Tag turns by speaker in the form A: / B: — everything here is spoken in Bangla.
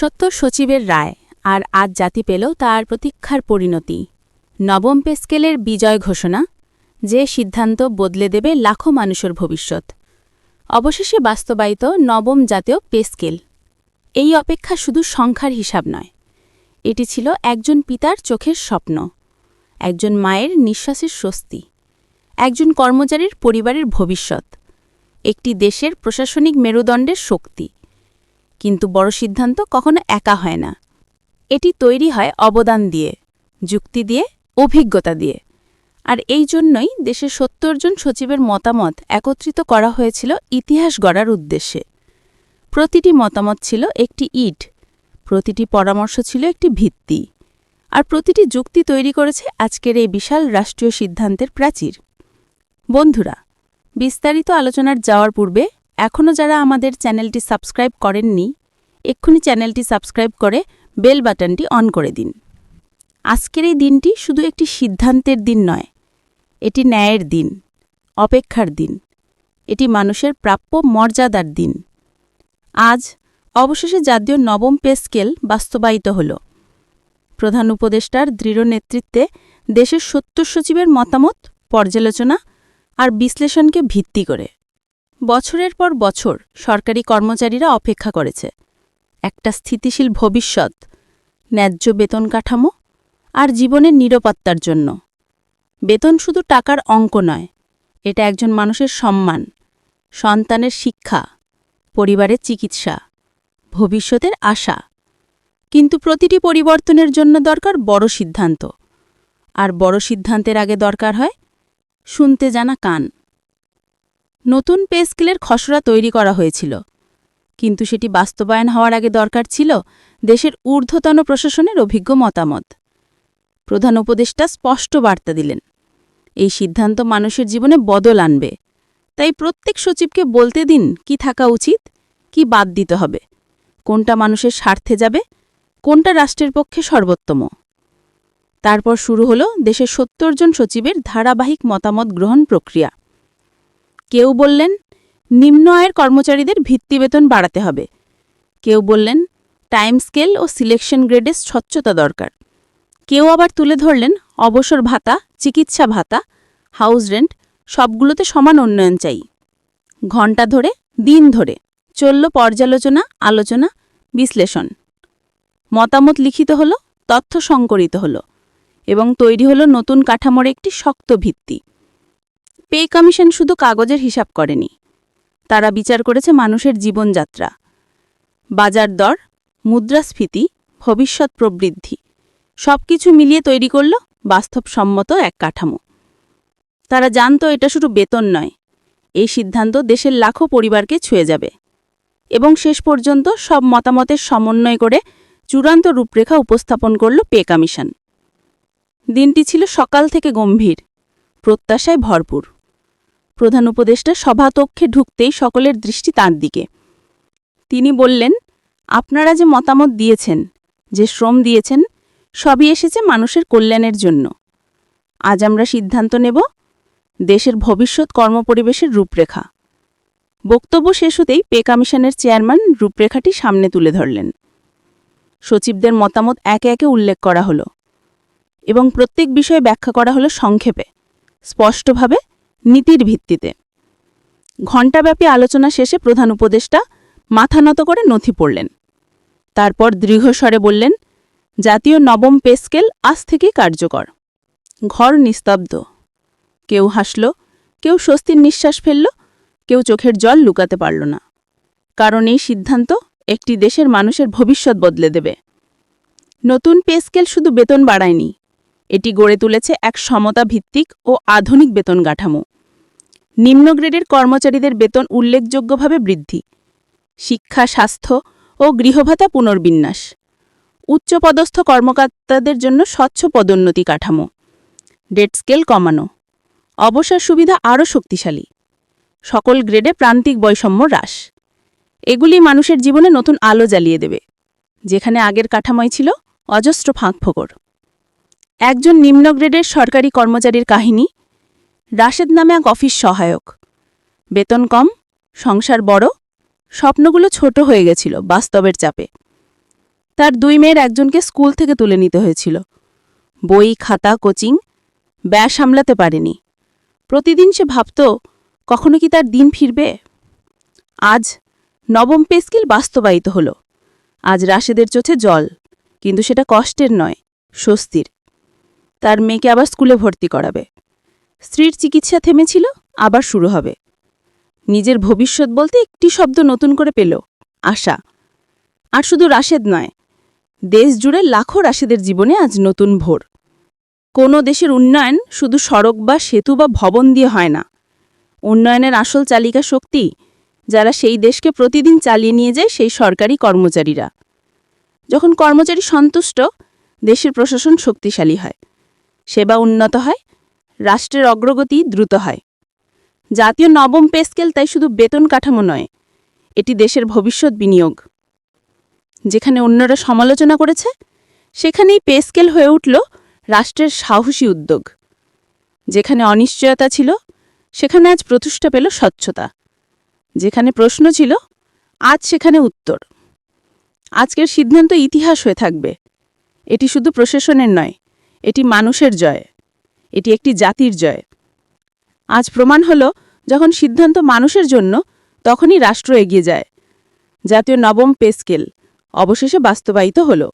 A: সত্তর সচিবের রায়, আর আজ জাতি পেল তার প্রতীক্ষার পরিণতি। নবম পেস্কেলের বিজয় ঘোষণা, যে সিদ্ধান্ত বদলে দেবে লাখো মানুষের ভবিষ্যৎ। অবশেষে বাস্তবায়িত নবম জাতীয় পেস্কেল। এই অপেক্ষা শুধু সংখ্যার হিসাব নয়, এটি ছিল একজন পিতার চোখের স্বপ্ন, একজন মায়ের নিঃশ্বাসের স্বস্তি, একজন কর্মচারীর পরিবারের ভবিষ্যৎ, একটি দেশের প্রশাসনিক মেরুদণ্ডের শক্তি। কিন্তু বড় সিদ্ধান্ত কখনো একা হয় না। এটি তৈরি হয় অবদান দিয়ে, যুক্তি দিয়ে, অভিজ্ঞতা দিয়ে। আর এই জন্যই দেশের সত্তর জন সচিবের মতামত একত্রিত করা হয়েছিল ইতিহাস গড়ার উদ্দেশ্যে। প্রতিটি মতামত ছিল একটি ইট, প্রতিটি পরামর্শ ছিল একটি ভিত্তি, আর প্রতিটি যুক্তি তৈরি করেছে আজকের এই বিশাল রাষ্ট্রীয় সিদ্ধান্তের প্রাচীর। বন্ধুরা, বিস্তারিত আলোচনার যাওয়ার পূর্বে এখনও যারা আমাদের চ্যানেলটি সাবস্ক্রাইব করেননি, এক্ষুনি চ্যানেলটি সাবস্ক্রাইব করে বেল বাটনটি অন করে দিন। আজকের এই দিনটি শুধু একটি সিদ্ধান্তের দিন নয়, এটি ন্যায়ের দিন, অপেক্ষার দিন, এটি মানুষের প্রাপ্য মর্যাদার দিন। আজ অবশেষে জাতীয় নবম পে স্কেল বাস্তবায়িত হল। প্রধান উপদেষ্টার দৃঢ় নেতৃত্বে দেশের সত্তর সচিবের মতামত, পর্যালোচনা আর বিশ্লেষণকে ভিত্তি করে। বছরের পর বছর সরকারি কর্মচারীরা অপেক্ষা করেছে। একটা স্থিতিশীল ভবিষ্যৎ, ন্যায্য বেতন কাঠামো আর জীবনের নিরাপত্তার জন্য। বেতন শুধু টাকার অঙ্ক নয়, এটা একজন মানুষের সম্মান, সন্তানের শিক্ষা, পরিবারের চিকিৎসা, ভবিষ্যতের আশা। কিন্তু প্রতিটি পরিবর্তনের জন্য দরকার বড় সিদ্ধান্ত। আর বড় সিদ্ধান্তের আগে দরকার হয় শুনতে জানা কান। নতুন পেস্কেলের খসড়া তৈরি করা হয়েছিল। কিন্তু সেটি বাস্তবায়ন হওয়ার আগে দরকার ছিল দেশের ঊর্ধ্বতন প্রশাসনের অভিজ্ঞ মতামত। প্রধান উপদেষ্টা স্পষ্ট বার্তা দিলেন, এই সিদ্ধান্ত মানুষের জীবনে বদল আনবে। তাই প্রত্যেক সচিবকে বলতে দিন কি থাকা উচিত, কি বাদ দিতে হবে, কোনটা মানুষের স্বার্থে যাবে, কোনটা রাষ্ট্রের পক্ষে সর্বোত্তম। তারপর শুরু হল দেশের সত্তর জন সচিবের ধারাবাহিক মতামত গ্রহণ প্রক্রিয়া। কেউ বললেন, নিম্ন আয়ের কর্মচারীদের ভিত্তি বেতন বাড়াতে হবে। কেউ বললেন, টাইম স্কেল ও সিলেকশন গ্রেডে স্বচ্ছতা দরকার। কেউ আবার তুলে ধরলেন, অবসর ভাতা, চিকিৎসা ভাতা, হাউস রেন্ট, সবগুলোতে সমান উন্নয়ন চাই। ঘণ্টা ধরে, দিন ধরে চলল পর্যালোচনা, আলোচনা, বিশ্লেষণ। মতামত লিখিত হল, তথ্য সংকরিত হল এবং তৈরি হল নতুন কাঠামোর একটি শক্ত ভিত্তি। পে কমিশন শুধু কাগজের হিসাব করেনি। তারা বিচার করেছে মানুষের জীবনযাত্রা। বাজার দর, মুদ্রাস্ফীতি, ভবিষ্যৎ প্রবৃদ্ধি, সবকিছু মিলিয়ে তৈরি করল বাস্তবসম্মত এক কাঠামো। তারা জানত এটা শুধু বেতন নয়, এই সিদ্ধান্ত দেশের লাখো পরিবারকে ছুঁয়ে যাবে। এবং শেষ পর্যন্ত সব মতামতের সমন্বয় করে চূড়ান্ত রূপরেখা উপস্থাপন করল পে কমিশন। দিনটি ছিল সকাল থেকে গম্ভীর, প্রত্যাশায় ভরপুর। প্রধান উপদেষ্টা সভাতক্ষে ঢুকতেই সকলের দৃষ্টি তাঁর দিকে। তিনি বললেন, আপনারা যে মতামত দিয়েছেন, যে শ্রম দিয়েছেন, সবই এসেছে মানুষের কল্যাণের জন্য। আজ আমরা সিদ্ধান্ত নেব, দেশের ভবিষ্যৎ কর্মপরিবেশের রূপরেখা। বক্তব্য শেষ হতেই পে কমিশনের চেয়ারম্যান রূপরেখাটি সামনে তুলে ধরলেন। সচিবদের মতামত একে একে উল্লেখ করা হলো এবং প্রত্যেক বিষয়ে ব্যাখ্যা করা হলো সংক্ষেপে, স্পষ্টভাবে নীতির ভিত্তিতে। ঘণ্টাব্যাপী আলোচনা শেষে প্রধান উপদেষ্টা মাথা নত করে নথি পড়লেন। তারপর দৃঢ়স্বরে বললেন, জাতীয় নবম পে স্কেল আজ থেকে কার্যকর। ঘর নিস্তব্ধ। কেউ হাসল, কেউ স্বস্তির নিঃশ্বাস ফেলল, কেউ চোখের জল লুকাতে পারল না। কারণ এই সিদ্ধান্ত একটি দেশের মানুষের ভবিষ্যৎ বদলে দেবে। নতুন পে স্কেল শুধু বেতন বাড়ায়নি এটি গড়ে তুলেছে এক সমতা ভিত্তিক ও আধুনিক বেতন কাঠামো। নিম্ন গ্রেডের কর্মচারীদের বেতন উল্লেখযোগ্যভাবে বৃদ্ধি। শিক্ষা, স্বাস্থ্য ও গৃহভাতা পুনর্বিন্যাস। উচ্চপদস্থ কর্মকর্তাদের জন্য স্বচ্ছ পদোন্নতি কাঠামো। ডেট স্কেল কমানো। অবসর সুবিধা আরও শক্তিশালী। সকল গ্রেডে প্রান্তিক বৈষম্য হ্রাস। এগুলি মানুষের জীবনে নতুন আলো জ্বালিয়ে দেবে। যেখানে আগের কাঠামোয় ছিল অজস্র ফাঁকফোকর একজন নিম্ন গ্রেডের সরকারি কর্মচারীর কাহিনী, রাশেদ নামে এক অফিস সহায়ক। বেতন কম, সংসার বড়, স্বপ্নগুলো ছোট হয়ে গেছিল বাস্তবের চাপে। তার দুই মেয়ের একজনকে স্কুল থেকে তুলে নিতে হয়েছিল। বই, খাতা, কোচিং, ব্যয় সামলাতে পারেনি। প্রতিদিন সে ভাবত, কখনো কি তার দিন ফিরবে? আজ নবম পে স্কিল বাস্তবায়িত হল। আজ রাশেদের চোখে জল, কিন্তু সেটা কষ্টের নয়, স্বস্তির। তার মেয়েকে আবার স্কুলে ভর্তি করাবে। স্ত্রীর চিকিৎসা থেমেছিল, আবার শুরু হবে। নিজের ভবিষ্যৎ বলতে একটি শব্দ নতুন করে পেল, আশা। আর শুধু রাশেদ নয়, দেশ জুড়ে লাখো রাশেদের জীবনে আজ নতুন ভোর। কোনো দেশের উন্নয়ন শুধু সড়ক বা সেতু বা ভবন দিয়ে হয় না। উন্নয়নের আসল চালিকা শক্তি যারা সেই দেশকে প্রতিদিন চালিয়ে নিয়ে যায় সেই সরকারি কর্মচারীরা। যখন কর্মচারী সন্তুষ্ট, দেশের প্রশাসন শক্তিশালী হয়। সেবা উন্নত হয়, রাষ্ট্রের অগ্রগতি দ্রুত হয়। জাতীয় নবম পে স্কেল তাই শুধু বেতন কাঠামো নয়, এটি দেশের ভবিষ্যৎ বিনিয়োগ। যেখানে অন্যরা সমালোচনা করেছে, সেখানেই পে স্কেল হয়ে উঠল রাষ্ট্রের সাহসী উদ্যোগ। যেখানে অনিশ্চয়তা ছিল, সেখানে আজ প্রতিষ্ঠা পেল স্বচ্ছতা। যেখানে প্রশ্ন ছিল, আজ সেখানে উত্তর। আজকের সিদ্ধান্ত ইতিহাস হয়ে থাকবে। এটি শুধু প্রশাসনের নয় এটি মানুষের জয়। এটি একটি জাতির জয়। আজ প্রমাণ হল, যখন সিদ্ধান্ত মানুষের জন্য, তখনই রাষ্ট্র এগিয়ে যায়। জাতীয় নবম পেস্কেল অবশেষে বাস্তবায়িত হলো।